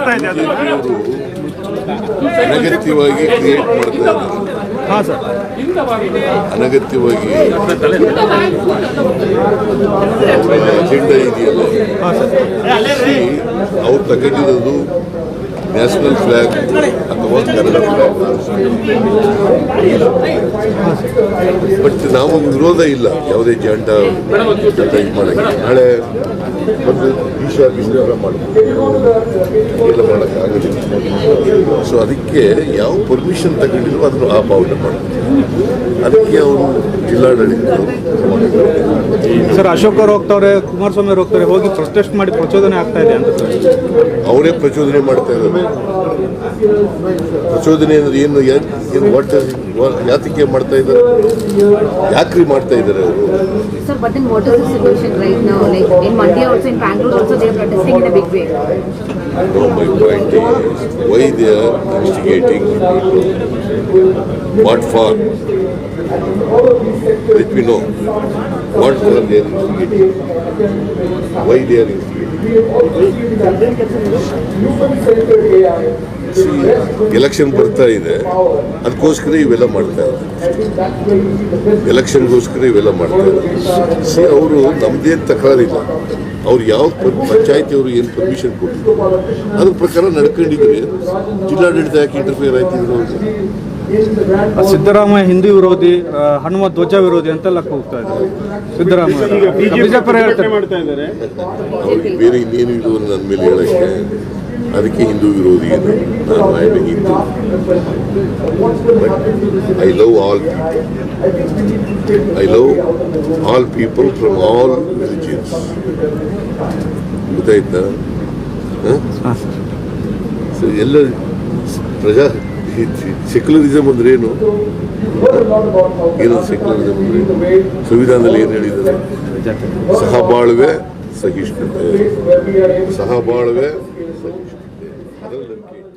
ಆಗ್ತಾ ಇದೆ ಅದು ಇವರು ಅನಗತ್ಯವಾಗಿ ಕ್ರಿಯೇಟ್ ಮಾಡ್ತಾ ಇದ್ದಾರೆ ಹಾಂ ಸರ್. ಅನಗತ್ಯವಾಗಿ ಅಜೆಂಡಾ ಇದೆಯಲ್ಲ ಅವ್ರು ತಗೊಂಡಿರೋದು ನ್ಯಾಷನಲ್ ಫ್ಲಾಗ್ ಅಥವಾ ಕನ್ನಡ ಫ್ಲಾಗ್ ಬಟ್ ನಾವು ವಿರೋಧ ಇಲ್ಲ, ಯಾವುದೇ ಜಂಡ ಮಾಡಿ ಮಾಡಕ್ಕೆ. ನಾಳೆ ಒಂದು ಈಶ್ವರ ಮಾಡ್ಬೋದು ಎಲ್ಲ ಸೊ ಅದಕ್ಕೆ ಯಾವ ಪರ್ಮಿಷನ್ ತಗೊಂಡಿದ್ರು ಅದನ್ನು ಆ ಪಾವನೆ ಮಾಡಿದ್ರು. ಅದಕ್ಕೆ ಅವರು ಜಿಲ್ಲಾಡಳಿತರು ಸರ್ ಅಶೋಕ್ ಅವ್ರು ಹೋಗ್ತಾರೆ ಕುಮಾರಸ್ವಾಮಿ ಅವ್ರು ಹೋಗ್ತಾರೆ ಹೋಗಿ ಪ್ರೊಟೆಸ್ಟ್ ಮಾಡಿ ಪ್ರಚೋದನೆ ಆಗ್ತಾ ಇದೆ ಅಂತ ಅವರೇ ಪ್ರಚೋದನೆ ಮಾಡ್ತಾ ಇದ್ದಾರೆ. ಪ್ರಚೋದನೆ ಅಂದ್ರೆ ಏನು ಏನು ವಾಟ್ ಯಾತಕ್ಕೆ ಮಾಡ್ತಾ ಇದ್ದಾರೆ? ಯಾಕ್ರಿ ಮಾಡ್ತಾ ಇದ್ದಾರೆ ಅವರು? Sir, but then what is the situation right now? Like in Mandya also, in Bangalore also, they are protesting in a big way. No, my point is why they are investigating what for. Let me know. What for they are instigating? Why they are instigating? Election ಬರ್ತಾ ಇದೆ. ಅದಕ್ಕೋಸ್ಕರ ಇವೆಲ್ಲ ಮಾಡ್ತಾ ಇದ್ದಾರೆ. ಎಲೆಕ್ಷನ್ಗೋಸ್ಕರ ಇವೆಲ್ಲ ಮಾಡ್ತಾ ಇದ್ದಾರೆ. C ಅವರು ನಮ್ದೇನು ತಕರಾರಿಲ್ಲ. ಅವ್ರು ಯಾವ ಪಂಚಾಯತಿ ಅವರು ಏನು ಪರ್ಮಿಷನ್ ಕೊಟ್ಟಿದ್ರು? ಅದ್ರ ಪ್ರಕಾರ ನಡ್ಕೊಂಡಿದ್ರೆ ಜಿಲ್ಲಾಡಳಿತ ಯಾಕೆ ಇಂಟರ್ಫಿಯರ್ ಆಯ್ತಿದ್ರು ಸಿದ್ದರಾಮಯ್ಯ ಹಿಂದೂ ವಿರೋಧಿ ಹನುಮ ಧ್ವಜ ವಿರೋಧಿ ಅಂತೆಲ್ಲ ಹೋಗ್ತಾ ಇದ್ದಾರೆ. ಸಿದ್ದರಾಮಯ್ಯ. ಬಿಜೆಪಿ ಹೇಳ್ತಾರೆ. ಅವ್ರಿಗೆ ಬೇರೆ ಇನ್ನೇನು ಇದು ನನ್ನ ಮೇಲೆ ಹೇಳಕ್ಕೆ ಅದಕ್ಕೆ ಹಿಂದೂ ವಿರೋಧಿ ಏನು? ನಾನು I am Hindu but I love all I love all people from all religions ಗೊತ್ತಾಯ್ತಾ? ಎಲ್ಲ ಪ್ರಜಾ ಸೆಕ್ಯುಲರಿಸಮ್ ಅಂದ್ರೆ ಏನು? ಏನು ಸೆಕ್ಯುಲರಿಸಮ್ ಅಂದ್ರೆ ಸಂವಿಧಾನದಲ್ಲಿ ಏನು ಹೇಳಿದ್ದಾರೆ ಸಹಬಾಳ್ವೆ ಸಹಿಷ್ಣುತೆ. ಸಹಬಾಳ್ವೆ ಸಹಿಷ್ಣುತೆ. ಅದರ ನಂಬಿಕೆ.